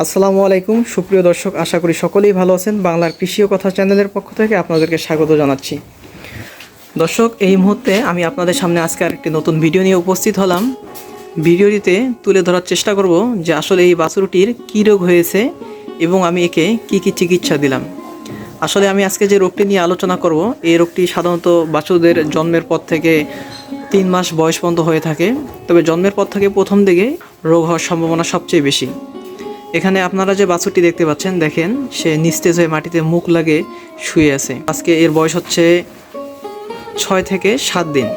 আসসালামু আলাইকুম। সুপ্রিয় দর্শক, আশা করি সকলেই ভালো আছেন। বাংলার কৃষি ও কথা চ্যানেলের পক্ষ থেকে আপনাদেরকে স্বাগত জানাচ্ছি। দর্শক, এই মুহূর্তে আমি আপনাদের সামনে আজকে আরেকটি নতুন ভিডিও নিয়ে উপস্থিত হলাম। ভিডিওটিতে তুলে ধরার চেষ্টা করব যে আসলে এই বাছুরটির কী রোগ হয়েছে এবং আমি একে কী কী চিকিৎসা দিলাম। আসলে আমি আজকে যে রোগটি নিয়ে আলোচনা করব, এই রোগটি সাধারণত বাছুরদের জন্মের পর থেকে তিন মাস বয়স পর্যন্ত হয়ে থাকে। তবে জন্মের পর থেকে প্রথম দিকে রোগ হওয়ার সম্ভাবনা সবচেয়ে বেশি। এখানে আপনারা যে বাছুরটি দেখতে পাচ্ছেন, দেখেন, সে নিস্তেজ হয়ে মাটিতে মুখ লাগে শুয়ে আছে। আজকে এর বয়স হচ্ছে ছয় থেকে সাত দিন।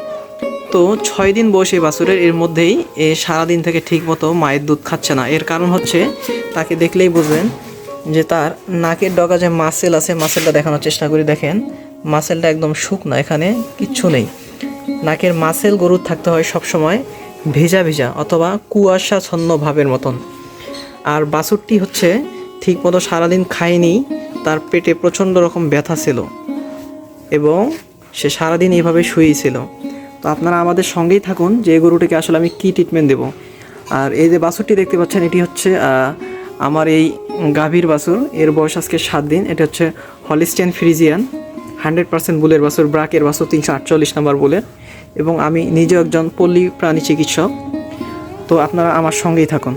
তো ছয় দিন বয়স বাছুরের, এর মধ্যেই এ সারাদিন থেকে ঠিক মতো মায়ের দুধ খাচ্ছে না। এর কারণ হচ্ছে, তাকে দেখলেই বুঝবেন যে তার নাকের ডগা যে মাসেল আছে মাসেলটা দেখানোর চেষ্টা করি, দেখেন মাসেলটা একদম শুকনো, এখানে কিচ্ছু নেই। নাকের মাসেল গরুর থাকতে হয় সবসময় ভেজা ভেজা অথবা কুয়াশাচ্ছন্ন ভাবের মতন। আর বাছুরটি হচ্ছে ঠিক মতো সারাদিন খায়নি, তার পেটে প্রচণ্ড রকম ব্যথা ছিল এবং সে সারাদিন এইভাবে শুয়েই ছিল তো আপনারা আমাদের সঙ্গেই থাকুন যে গরুটিকে আসলে আমি কী ট্রিটমেন্ট দেব। আর এই যে বাছুরটি দেখতে পাচ্ছেন, এটি হচ্ছে আমার এই গাভীর বাছুর। এর বয়স আজকে সাত দিন। এটা হচ্ছে হলিস্টিয়ান ফ্রিজিয়ান হান্ড্রেড পার্সেন্ট বুলের বাছুর, ব্রাকের বাছুর, তিনশো আটচল্লিশ নম্বর বুলের। এবং আমি নিজেও একজন পল্লী প্রাণী চিকিৎসক। তো আপনারা আমার সঙ্গেই থাকুন।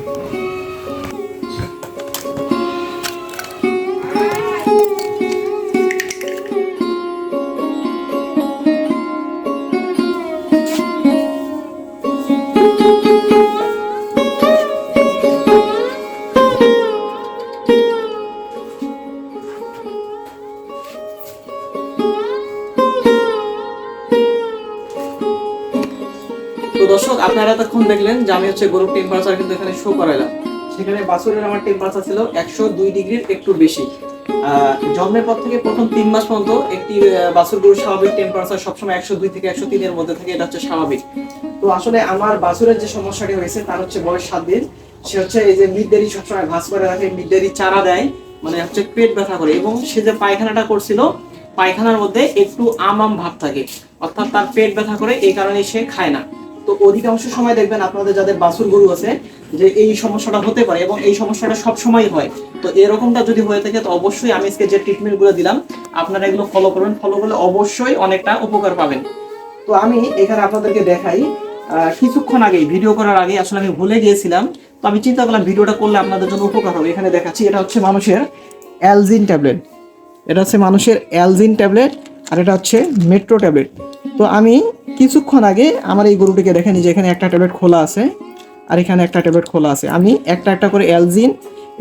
তো দর্শক, আপনারা এতক্ষণ দেখলেন যে আমি হচ্ছে গরুর টেম্পারেচার কিন্তু এখানে শো করাইলাম। সেখানে বাছুরের আমার টেম্পারেচার ছিল একশো দুই ডিগ্রির একটু বেশি। জন্মের পর থেকে প্রথম তিন মাস পর্যন্ত একটি বাছুর গরুর স্বাভাবিক টেম্পারেচার সবসময় একশো দুই থেকে একশো তিনের মধ্যে থাকে, এটা হচ্ছে স্বাভাবিক। তো আসলে আমার বাছুরের যে সমস্যাটি হয়েছে, তার হচ্ছে বয়স সাত দিন। সে হচ্ছে এই যে মিডডেরি সবসময় ঘাস করে রাখে মিডডেরি চারা দেয় মানে হচ্ছে পেট ব্যথা করে। এবং সে যে পায়খানাটা করছিল পায়খানার মধ্যে একটু আম আম ভাব থাকে। অর্থাৎ তার পেট ব্যথা করে, এই কারণে সে খায় না। তো অধিকাংশ সময় দেখবেন আপনাদের যাদের বাছুর গরু আছে, যে এই সমস্যাটা হতে পারে এবং এই সমস্যাটা সব সময় হয়। তো এরকমটা যদি হয়ে থাকে, তো অবশ্যই আমি আজকে যে ট্রিটমেন্টগুলো দিলাম, আপনারা এগুলো ফলো করবেন। ফলো করলে অবশ্যই অনেকটা উপকার পাবেন। তো আমি এখানে আপনাদেরকে দেখাই কিছুক্ষণ আগেই ভিডিও করার আগে আসলে আমি ভুলে গিয়েছিলাম। তো আমি চিন্তা করলাম ভিডিওটা করলে আপনাদের জন্য উপকার হবে। এখানে দেখাচ্ছি, এটা হচ্ছে মানুষের অ্যালজিন ট্যাবলেট। এটা হচ্ছে মানুষের অ্যালজিন ট্যাবলেট আর এটা হচ্ছে মেট্রো ট্যাবলেট। তো আমি কিছুক্ষণ আগে আমার এই গরুটিকে দেখেন যে এখানে একটা ট্যাবলেট খোলা আছে আর এখানে একটা ট্যাবলেট খোলা আছে। আমি একটা একটা করে অ্যালজিন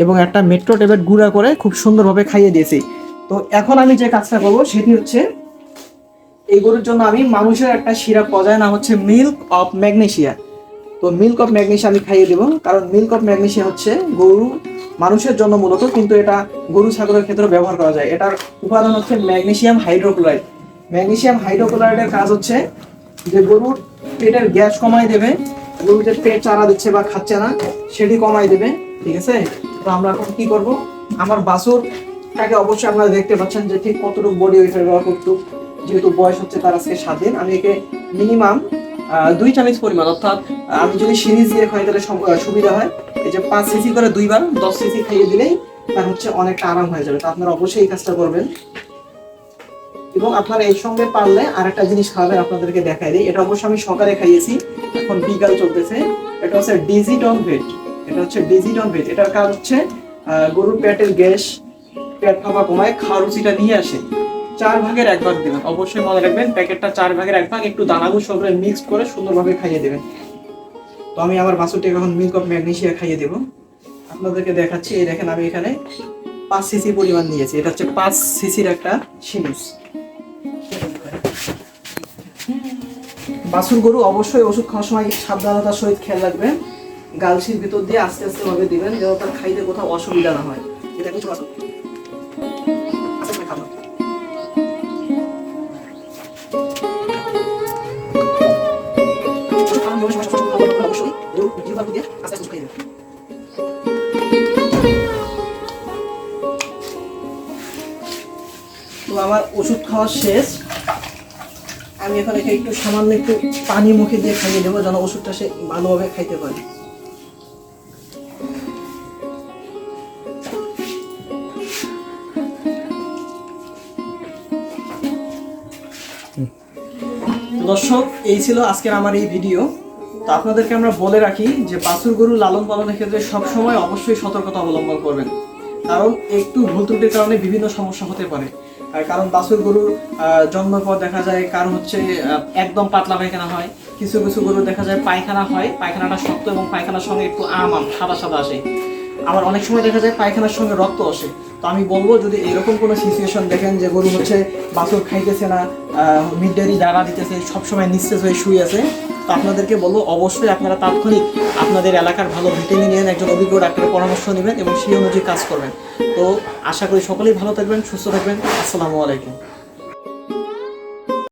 এবং একটা মেট্রো ট্যাবলেট গুঁড়া করে খুব সুন্দরভাবে খাইয়ে দিয়েছি। তো এখন আমি যে কাজটা করব সেটি হচ্ছে এই গরুর জন্য আমি মানুষের একটা সিরাপ পাওয়া যায় না হচ্ছে মিল্ক অফ ম্যাগনেশিয়া। তো মিল্ক অফ ম্যাগনেশিয়া আমি খাইয়ে দেবো। কারণ মিল্ক অফ ম্যাগনেশিয়া হচ্ছে গরু মানুষের জন্য মূলত কিন্তু এটা গরু ছাগলের ক্ষেত্রে ব্যবহার করা যায়। এটার উপাদান হচ্ছে ম্যাগনেসিয়াম হাইড্রোক্লোরাইড। ম্যাগনেসিয়াম হাইড্রোক্লোরাইডের কাজ হচ্ছে যে গরুর পেটের গ্যাস কমাই দেবে গরু যে পেট চারা দিচ্ছে বা খাচ্ছে না, সেটি কমাই দেবে, ঠিক আছে? তো আমরা এখন কি করব? আমার বাছুরটাকে অবশ্যই আপনারা দেখতে পাচ্ছেন যে ঠিক কতটুকু বডি ওয়েট ব্যবহার করতো যেহেতু বয়স হচ্ছে তার আজকে সাত দিন, আমি একে মিনিমাম দুই চামচ পরিমাণ, অর্থাৎ আমি যদি সিরিজ দিয়ে খাই, তাহলে সুবিধা হয়। এই যে পাঁচ সিসি করে দুইবার, দশ সিসি খাইয়ে দিলেই তার হচ্ছে অনেকটা আরাম হয়ে যাবে। তো আপনারা অবশ্যই এই কাজটা করবেন। এবং আপনারা এর সঙ্গে পারলে আরেকটা জিনিস খাওয়াবেন, আপনাদেরকে দেখাই দিই। এটা অবশ্যই আমি সকালে খাইয়েছি, এখন বিকাল চলতেছে। এটা হচ্ছে ডিজিটন ভেট এটা হচ্ছে ডিজিটন ভেট এটার কাজ হচ্ছে গরুর পেটের গ্যাস, পেট ফাঁপা কমায়, খাওয়ার রুচিটা নিয়ে আসে। চার ভাগের এক ভাগ দেবেন। অবশ্যই মনে রাখবেন, প্যাকেটটা চার ভাগের এক ভাগ একটু দানাগুলো সবরে মিক্স করে সুন্দরভাবে খাইয়ে দেবেন। তো আমি আমার বাছুরটিকে এখন মিল্ক অফ ম্যাগনেশিয়া খাইয়ে দেবো। আপনাদেরকে দেখাচ্ছি, এই দেখেন আমি এখানে পাঁচ সিসি পরিমাণ নিয়েছি। এটা হচ্ছে পাঁচ সিসির একটা সিরিজ বাছুর গরু অবশ্যই ওষুধ খাওয়ার সময় সাবধানতার সহিত খেয়াল রাখবেন। গালসির ভিতর দিয়ে আস্তে আস্তে ভাবে দিবেন, যেন তার খাইতে কোথাও অসুবিধা না হয়। এটা কিছু তো আমার ওষুধ খাওয়া শেষ। আমি এখন একে একটু সামান্য একটু পানি মুখে দিয়ে খাইয়ে দেবো যেন ওষুধটা সে ভালোভাবে খাইতে পারে। দর্শক, এই ছিল আজকের আমার এই ভিডিও। তো আপনাদেরকে আমরা বলে রাখি যে বাছুর গরু লালন পালনের ক্ষেত্রে সবসময় অবশ্যই সতর্কতা অবলম্বন করবেন। কারণ একটু ভুল ত্রুটির কারণে বিভিন্ন সমস্যা হতে পারে। কারণ বাছুর গরুর জন্মের পর দেখা যায় কারণ হচ্ছে একদম পাতলা পায়খানা হয়। কিছু কিছু গরু দেখা যায় পায়খানা হয়, পায়খানাটা শক্ত এবং পায়খানার সঙ্গে একটু আম আম, সাদা সাদা আসে। আবার অনেক সময় দেখা যায় পায়খানার সঙ্গে রক্ত আসে। তো আমি বলব, যদি এরকম কোনো সিচুয়েশন দেখেন যে গরু হচ্ছে বাছুর খাইতেছে না মিড ডেরি দাঁড়া দিতেছে, সবসময় নিঃশেষ হয়ে শুয়ে আছে তো আপনাদেরকে বলব, অবশ্যই আপনারা তাৎক্ষণিক আপনাদের এলাকার ভালো ভেটেরিনিয়ান একজন অভিজ্ঞ ডাক্তারের পরামর্শ নেবেন এবং সেই অনুযায়ী কাজ করবেন। তো আশা করি সকলেই ভালো থাকবেন, সুস্থ থাকবেন। আসসালামু আলাইকুম।